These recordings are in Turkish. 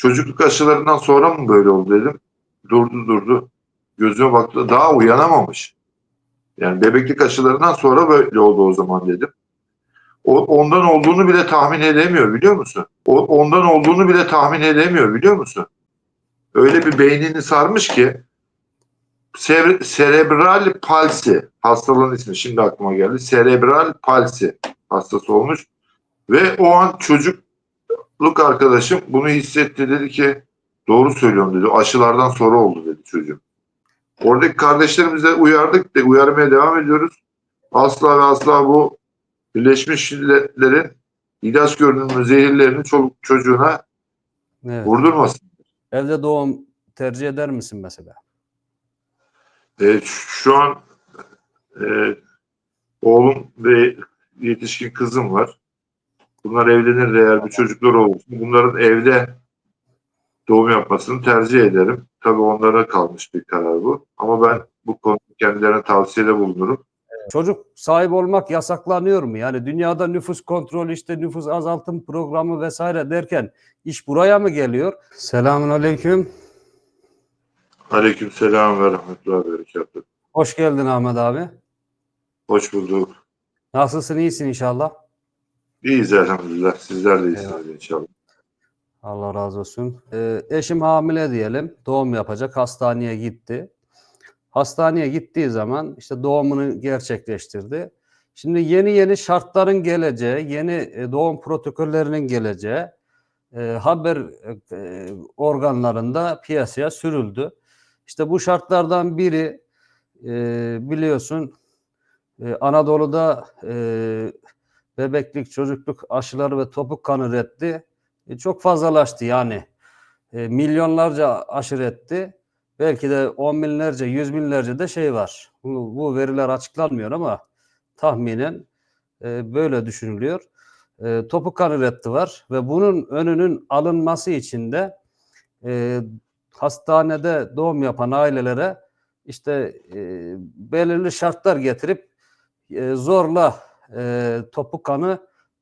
çocukluk aşılarından sonra mı böyle oldu dedim. Durdu durdu. Gözüme baktı. Daha uyanamamış. Yani bebeklik aşılarından sonra böyle oldu o zaman dedim. O, ondan olduğunu bile tahmin edemiyor biliyor musun? O, ondan olduğunu bile tahmin edemiyor biliyor musun? Öyle bir beynini sarmış ki serebral palsi hastalığın ismi şimdi aklıma geldi. Serebral palsi hastası olmuş ve o an çocukluk arkadaşım bunu hissetti dedi ki doğru söylüyorsun dedi. Aşılardan sonra oldu dedi çocuğum. Oradaki kardeşlerimize uyardık da uyarmaya devam ediyoruz. Asla ve asla bu Birleşmiş Milletler'in ilaç görünümlü zehirlerini çoluk çocuğuna Evet. vurdurmasın. Evde doğum tercih eder misin mesela? E, şu an e, oğlum ve yetişkin kızım var. Bunlar evlenir eğer bir çocuklar olursa bunların evde doğum yapmasını tercih ederim. Tabii onlara kalmış bir karar bu. Ama ben bu konuda kendilerine tavsiyede bulunurum. Çocuk sahibi olmak yasaklanıyor mu? Yani dünyada nüfus kontrolü işte nüfus azaltım programı vesaire derken iş buraya mı geliyor? Selamun aleyküm. Aleyküm selam ve rahmetullahi ve berekatuhu. Hoş geldin Ahmet abi. Hoş bulduk. Nasılsın? iyisin inşallah. İyiyiz elhamdülillah. Sizler de iyisiniz Eyvallah. inşallah. Allah razı olsun. Ee, eşim hamile diyelim. Doğum yapacak. Hastaneye gitti. Hastaneye gittiği zaman işte doğumunu gerçekleştirdi. Şimdi yeni yeni şartların geleceği, yeni e, doğum protokollerinin geleceği e, haber e, organlarında piyasaya sürüldü. İşte bu şartlardan biri e, biliyorsun e, Anadolu'da e, bebeklik, çocukluk aşıları ve topuk kanı reddi e, çok fazlalaştı yani. E, milyonlarca aşı reddi. Belki de on binlerce, yüz binlerce de şey var. Bu, bu veriler açıklanmıyor ama tahminen e, böyle düşünülüyor. E, topuk kanı reddi var ve bunun önünün alınması için de e, hastanede doğum yapan ailelere işte e, belirli şartlar getirip e, zorla e, topuk kanı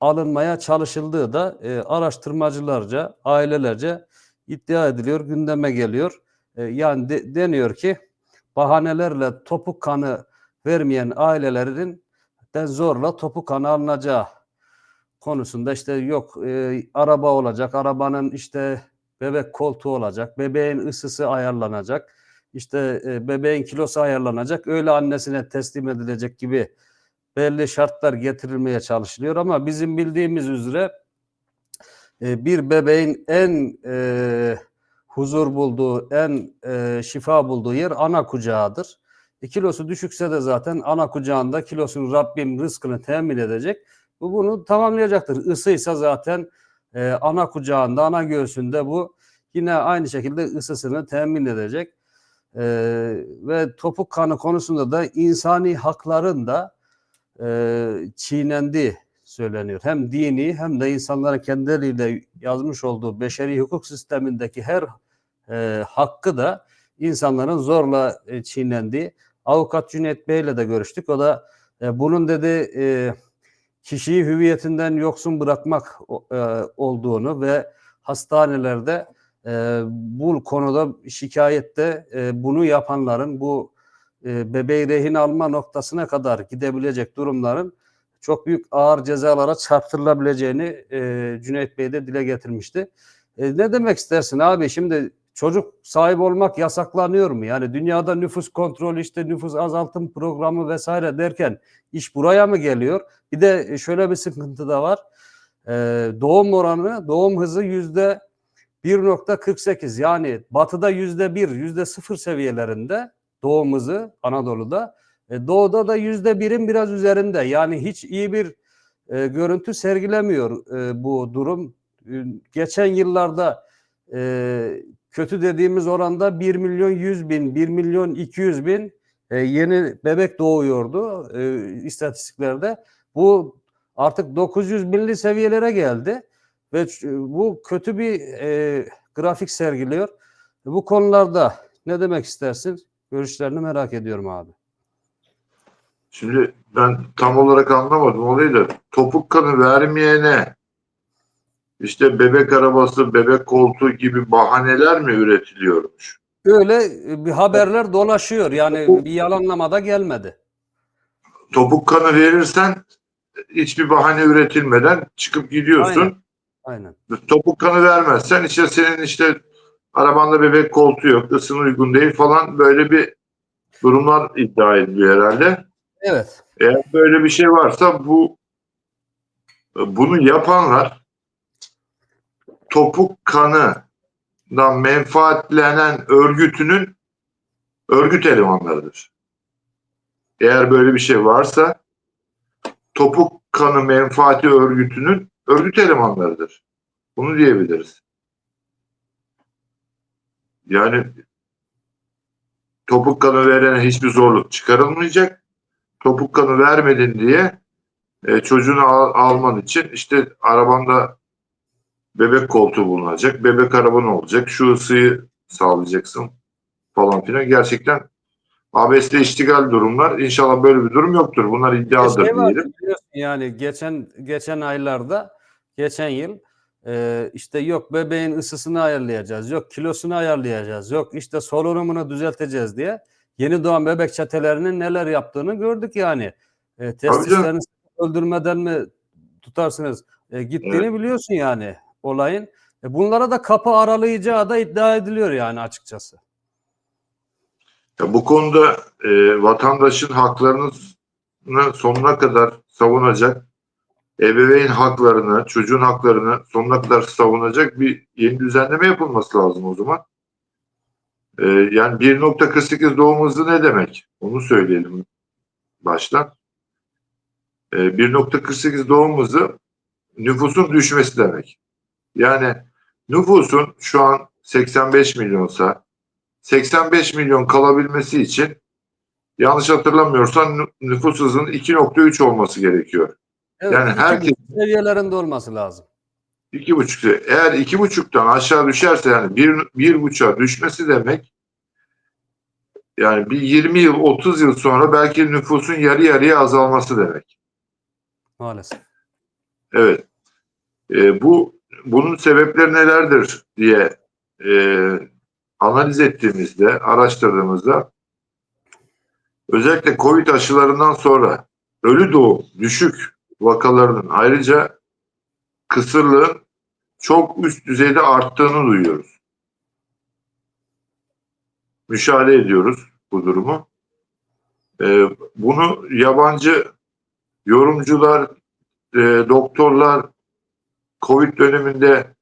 alınmaya çalışıldığı da e, araştırmacılarca, ailelerce iddia ediliyor, gündeme geliyor. E, yani de- deniyor ki bahanelerle topuk kanı vermeyen ailelerin de zorla topuk kanı alınacağı konusunda işte yok e, araba olacak, arabanın işte bebek koltuğu olacak, bebeğin ısısı ayarlanacak, işte e, bebeğin kilosu ayarlanacak, öyle annesine teslim edilecek gibi belli şartlar getirilmeye çalışılıyor ama bizim bildiğimiz üzere e, bir bebeğin en e, huzur bulduğu, en e, şifa bulduğu yer ana kucağıdır. E, kilosu düşükse de zaten ana kucağında kilosunu Rabbim rızkını temin edecek. Bu bunu tamamlayacaktır. Isıysa zaten e, ana kucağında, ana göğsünde bu yine aynı şekilde ısısını temin edecek. E, ve topuk kanı konusunda da insani hakların da e, çiğnendiği söyleniyor. Hem dini hem de insanların kendileriyle yazmış olduğu beşeri hukuk sistemindeki her e, hakkı da insanların zorla e, çiğnendiği. Avukat Cüneyt Bey'le de görüştük. O da e, bunun dedi e, kişiyi hüviyetinden yoksun bırakmak e, olduğunu ve hastanelerde e, bu konuda şikayette e, bunu yapanların bu e, bebeği rehin alma noktasına kadar gidebilecek durumların çok büyük ağır cezalara çarptırılabileceğini e, Cüneyt Bey de dile getirmişti. E, ne demek istersin abi? Şimdi çocuk sahibi olmak yasaklanıyor mu? Yani dünyada nüfus kontrolü işte nüfus azaltım programı vesaire derken iş buraya mı geliyor? Bir de şöyle bir sıkıntı da var. E, doğum oranı, doğum hızı yüzde 1.48 yani batıda yüzde 1, yüzde 0 seviyelerinde doğum hızı Anadolu'da. E, doğuda da yüzde birin biraz üzerinde. Yani hiç iyi bir e, görüntü sergilemiyor e, bu durum. E, geçen yıllarda e, kötü dediğimiz oranda 1 milyon 100 bin, 1 milyon 200 bin e, yeni bebek doğuyordu e, istatistiklerde. Bu artık 900 binli seviyelere geldi ve ç- bu kötü bir e, grafik sergiliyor. Bu konularda ne demek istersin? Görüşlerini merak ediyorum abi. Şimdi ben tam olarak anlamadım olayı da topuk kanı vermeyene işte bebek arabası, bebek koltuğu gibi bahaneler mi üretiliyormuş? Öyle e, bir haberler dolaşıyor. Yani bir yalanlama da gelmedi. Topuk kanı verirsen hiçbir bahane üretilmeden çıkıp gidiyorsun. Aynen. Aynen. Topuk kanı vermezsen işte senin işte arabanda bebek koltuğu yok, ısın uygun değil falan böyle bir durumlar iddia ediliyor herhalde. Evet. Eğer böyle bir şey varsa bu bunu yapanlar topuk kanından menfaatlenen örgütünün örgüt elemanlarıdır. Eğer böyle bir şey varsa topuk kanı menfaati örgütünün örgüt elemanlarıdır. Bunu diyebiliriz. Yani topuk kanı verene hiçbir zorluk çıkarılmayacak. Topuk kanı vermedin diye e, çocuğunu al- alman için işte arabanda bebek koltuğu bulunacak, bebek araban olacak, şu ısıyı sağlayacaksın falan filan. Gerçekten abesle iştigal durumlar. İnşallah böyle bir durum yoktur. Bunlar iddiadır Şey var, diyelim. biliyorsun yani geçen geçen aylarda geçen yıl e, işte yok bebeğin ısısını ayarlayacağız, yok kilosunu ayarlayacağız, yok işte solunumunu düzelteceğiz diye yeni doğan bebek çetelerinin neler yaptığını gördük yani. E, testislerini öldürmeden mi tutarsınız? E, gittiğini biliyorsun yani olayın. E, bunlara da kapı aralayacağı da iddia ediliyor yani açıkçası. Ya bu konuda e, vatandaşın haklarını sonuna kadar savunacak, ebeveyn haklarını, çocuğun haklarını sonuna kadar savunacak bir yeni düzenleme yapılması lazım o zaman. E, yani 1.48 doğum hızı ne demek? Onu söyleyelim baştan. E, 1.48 doğum hızı nüfusun düşmesi demek. Yani nüfusun şu an 85 milyonsa 85 milyon kalabilmesi için yanlış hatırlamıyorsam nü- nüfus hızının 2.3 olması gerekiyor. Evet, Yani iki herkes- buçuk seviyelerinde olması lazım. 2.5 eğer 2.5'tan aşağı düşerse yani 1 1.5'a düşmesi demek yani bir 20 yıl 30 yıl sonra belki nüfusun yarı yarıya azalması demek. Maalesef. Evet. E, bu bunun sebepleri nelerdir diye e, analiz ettiğimizde, araştırdığımızda özellikle COVID aşılarından sonra ölü doğum düşük vakalarının ayrıca kısırlığın çok üst düzeyde arttığını duyuyoruz. Müşahede ediyoruz bu durumu. E, bunu yabancı yorumcular, e, doktorlar Covid döneminde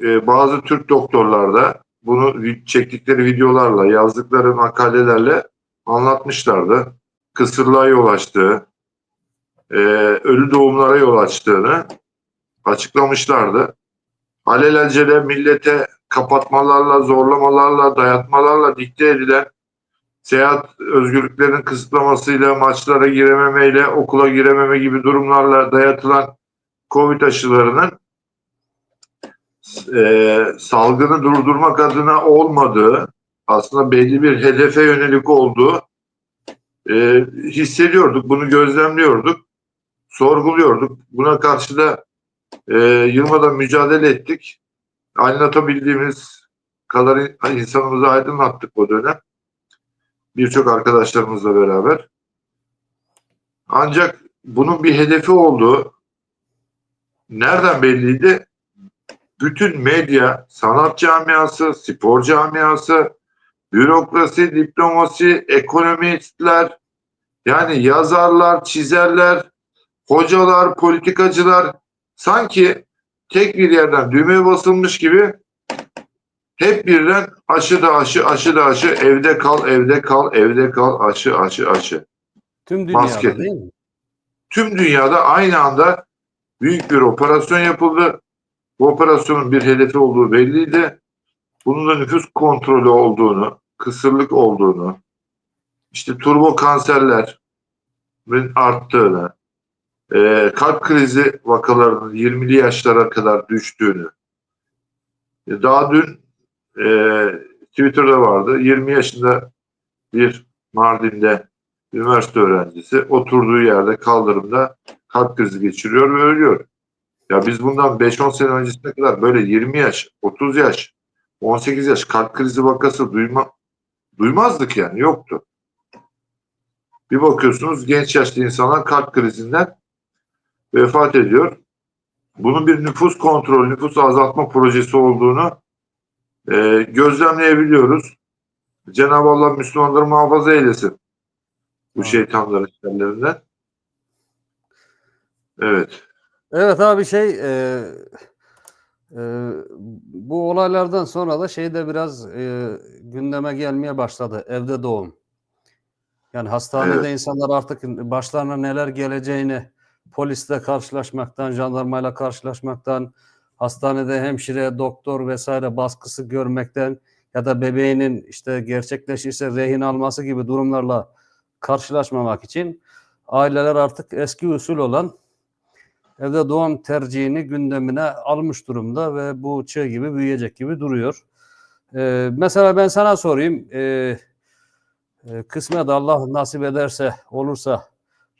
e, bazı Türk doktorlar da bunu çektikleri videolarla, yazdıkları makalelerle anlatmışlardı. Kısırlığa yol açtığı, e, ölü doğumlara yol açtığını açıklamışlardı. Alelacele millete kapatmalarla, zorlamalarla, dayatmalarla dikte edilen seyahat özgürlüklerinin kısıtlamasıyla, maçlara girememeyle, okula girememe gibi durumlarla dayatılan Covid aşılarının e, salgını durdurmak adına olmadığı, aslında belli bir hedefe yönelik olduğu e, hissediyorduk, bunu gözlemliyorduk, sorguluyorduk. Buna karşı da e, yılmadan mücadele ettik. Anlatabildiğimiz kadar in- insanımızı aydınlattık o dönem. Birçok arkadaşlarımızla beraber. Ancak bunun bir hedefi olduğu nereden belliydi? Bütün medya, sanat camiası, spor camiası, bürokrasi, diplomasi, ekonomistler, yani yazarlar, çizerler, hocalar, politikacılar sanki tek bir yerden düğmeye basılmış gibi hep birden aşı da aşı, aşı da aşı, evde kal, evde kal, evde kal, aşı, aşı, aşı. Tüm dünyada Maske. değil mi? tüm dünyada aynı anda büyük bir operasyon yapıldı. Bu operasyonun bir hedefi olduğu belliydi. Bunun da nüfus kontrolü olduğunu, kısırlık olduğunu, işte turbo kanserlerin arttığını, e, kalp krizi vakalarının 20'li yaşlara kadar düştüğünü, e, daha dün e, Twitter'da vardı. 20 yaşında bir Mardin'de üniversite öğrencisi oturduğu yerde kaldırımda kalp krizi geçiriyor ve ölüyor. Ya biz bundan 5-10 sene öncesine kadar böyle 20 yaş, 30 yaş, 18 yaş kalp krizi vakası duyma, duymazdık yani yoktu. Bir bakıyorsunuz genç yaşlı insanlar kalp krizinden vefat ediyor. Bunun bir nüfus kontrol, nüfus azaltma projesi olduğunu e, gözlemleyebiliyoruz. Cenab-ı Allah Müslümanları muhafaza eylesin bu şeytanların şerlerinden. Evet. Evet abi şey e, e, bu olaylardan sonra da şey de biraz e, gündeme gelmeye başladı. Evde doğum. Yani hastanede Evet. insanlar artık başlarına neler geleceğini polisle karşılaşmaktan, jandarmayla karşılaşmaktan, hastanede hemşire, doktor vesaire baskısı görmekten ya da bebeğinin işte gerçekleşirse rehin alması gibi durumlarla karşılaşmamak için aileler artık eski usul olan evde doğum tercihini gündemine almış durumda ve bu çığ gibi büyüyecek gibi duruyor. Ee, mesela ben sana sorayım. Ee, e, kısmet Allah nasip ederse, olursa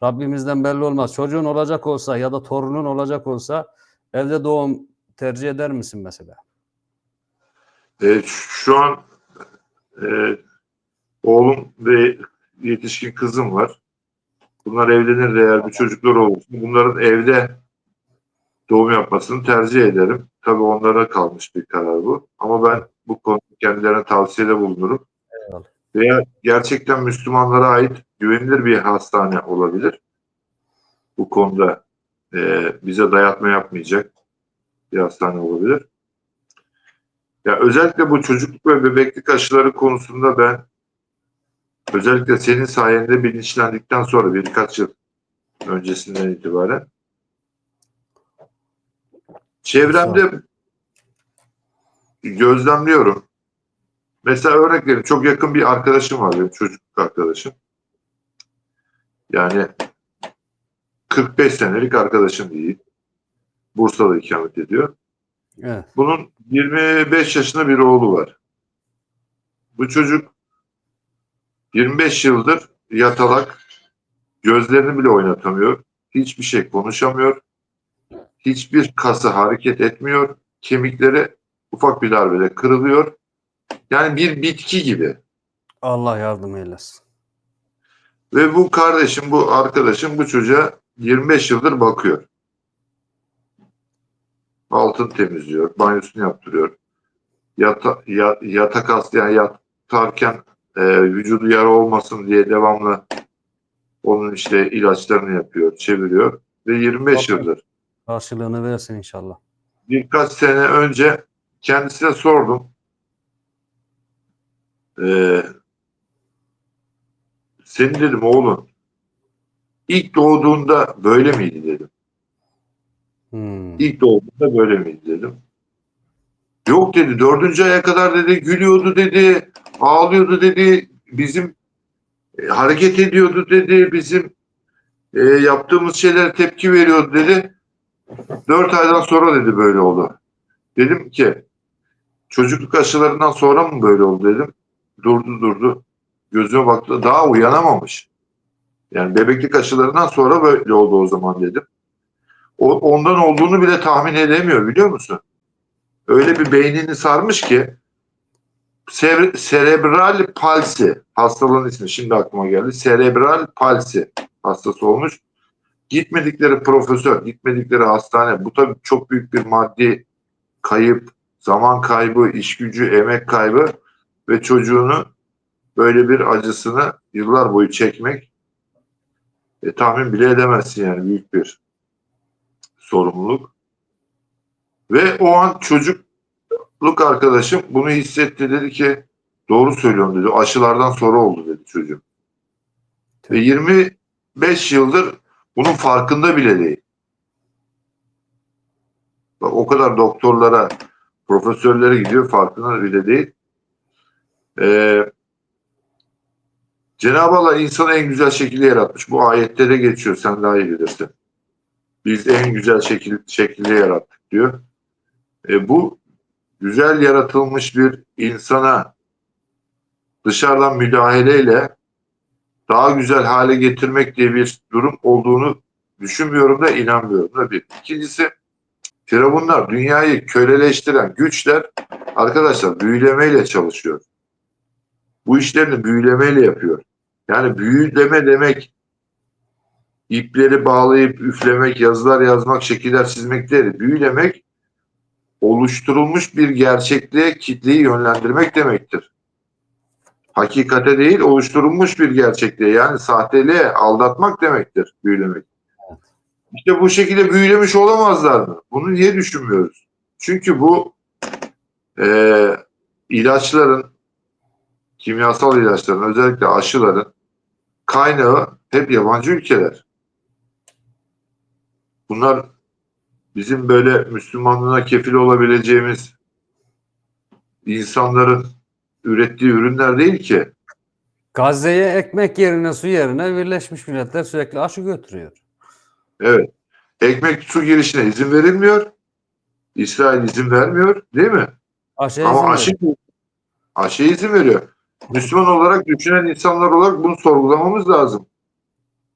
Rabbimizden belli olmaz. Çocuğun olacak olsa ya da torunun olacak olsa evde doğum tercih eder misin mesela? E, şu an e, oğlum ve yetişkin kızım var. Bunlar evlenir de eğer bir çocukları olursa bunların evde doğum yapmasını tercih ederim. Tabii onlara kalmış bir karar bu. Ama ben bu konuda kendilerine tavsiyede bulunurum. Eyvallah. Veya gerçekten Müslümanlara ait güvenilir bir hastane olabilir. Bu konuda e, bize dayatma yapmayacak bir hastane olabilir. Ya özellikle bu çocukluk ve bebeklik aşıları konusunda ben özellikle senin sayende bilinçlendikten sonra birkaç yıl öncesinden itibaren çevremde gözlemliyorum. Mesela örnek vereyim. Çok yakın bir arkadaşım var benim çocukluk arkadaşım. Yani 45 senelik arkadaşım değil. Bursa'da ikamet ediyor. Evet. Bunun 25 yaşında bir oğlu var. Bu çocuk 25 yıldır yatalak, gözlerini bile oynatamıyor, hiçbir şey konuşamıyor, hiçbir kası hareket etmiyor, kemikleri ufak bir darbede kırılıyor. Yani bir bitki gibi. Allah yardım eylesin. Ve bu kardeşim, bu arkadaşım bu çocuğa 25 yıldır bakıyor. Altın temizliyor, banyosunu yaptırıyor. Yata, ya- yatak astı yani yatarken e, vücudu yara olmasın diye devamlı onun işte ilaçlarını yapıyor, çeviriyor. Ve 25 Tabii. yıldır. Karşılığını versin inşallah. Birkaç sene önce kendisine sordum. Ee, senin dedim oğlun ilk doğduğunda böyle miydi dedim. Hmm. İlk doğduğunda böyle miydi dedim. Yok dedi dördüncü aya kadar dedi gülüyordu dedi ağlıyordu dedi bizim e, hareket ediyordu dedi bizim e, yaptığımız şeylere tepki veriyordu dedi. Dört aydan sonra dedi böyle oldu. Dedim ki çocukluk aşılarından sonra mı böyle oldu dedim. Durdu durdu. Gözüme baktı. Daha uyanamamış. Yani bebeklik aşılarından sonra böyle oldu o zaman dedim. O, ondan olduğunu bile tahmin edemiyor biliyor musun? Öyle bir beynini sarmış ki sev- serebral palsi hastalığın ismi şimdi aklıma geldi. Serebral palsi hastası olmuş. Gitmedikleri profesör, gitmedikleri hastane. Bu tabii çok büyük bir maddi kayıp, zaman kaybı, iş gücü, emek kaybı ve çocuğunu böyle bir acısını yıllar boyu çekmek e, tahmin bile edemezsin yani büyük bir sorumluluk. Ve o an çocukluk arkadaşım bunu hissetti dedi ki doğru söylüyorum dedi. Aşılardan sonra oldu dedi çocuğum. Ve 25 yıldır bunun farkında bile değil. Bak o kadar doktorlara, profesörlere gidiyor farkında bile değil. Ee, Cenab-ı Allah insanı en güzel şekilde yaratmış. Bu ayette de geçiyor. Sen daha iyi bilirsin. Biz en güzel şekil, şekilde yarattık diyor. E, bu güzel yaratılmış bir insana dışarıdan müdahaleyle daha güzel hale getirmek diye bir durum olduğunu düşünmüyorum da inanmıyorum da bir. İkincisi Firavunlar dünyayı köleleştiren güçler arkadaşlar büyülemeyle çalışıyor. Bu işlerini büyülemeyle yapıyor. Yani büyüleme demek ipleri bağlayıp üflemek, yazılar yazmak, şekiller çizmek değil. Büyülemek oluşturulmuş bir gerçekliğe kitleyi yönlendirmek demektir. Hakikate değil, oluşturulmuş bir gerçekliğe yani sahteliğe aldatmak demektir büyülemek. İşte bu şekilde büyülemiş olamazlar mı? Bunu niye düşünmüyoruz? Çünkü bu eee, ilaçların, kimyasal ilaçların, özellikle aşıların kaynağı hep yabancı ülkeler. Bunlar bizim böyle Müslümanlığına kefil olabileceğimiz insanların ürettiği ürünler değil ki. Gazze'ye ekmek yerine su yerine Birleşmiş Milletler sürekli aşı götürüyor. Evet. Ekmek su girişine izin verilmiyor. İsrail izin vermiyor, değil mi? Aşıya Ama izin aşı aşıya izin veriyor. Müslüman olarak düşünen insanlar olarak bunu sorgulamamız lazım.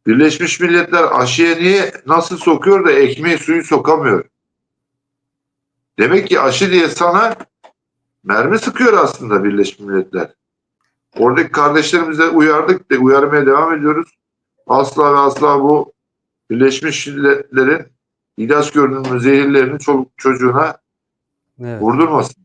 Birleşmiş Milletler aşıya niye nasıl sokuyor da ekmeği suyu sokamıyor? Demek ki aşı diye sana mermi sıkıyor aslında Birleşmiş Milletler. Oradaki kardeşlerimize uyardık ve uyarmaya devam ediyoruz. Asla ve asla bu Birleşmiş Milletler'in ilaç görünümlü zehirlerini çoluk çocuğuna Evet. vurdurmasın.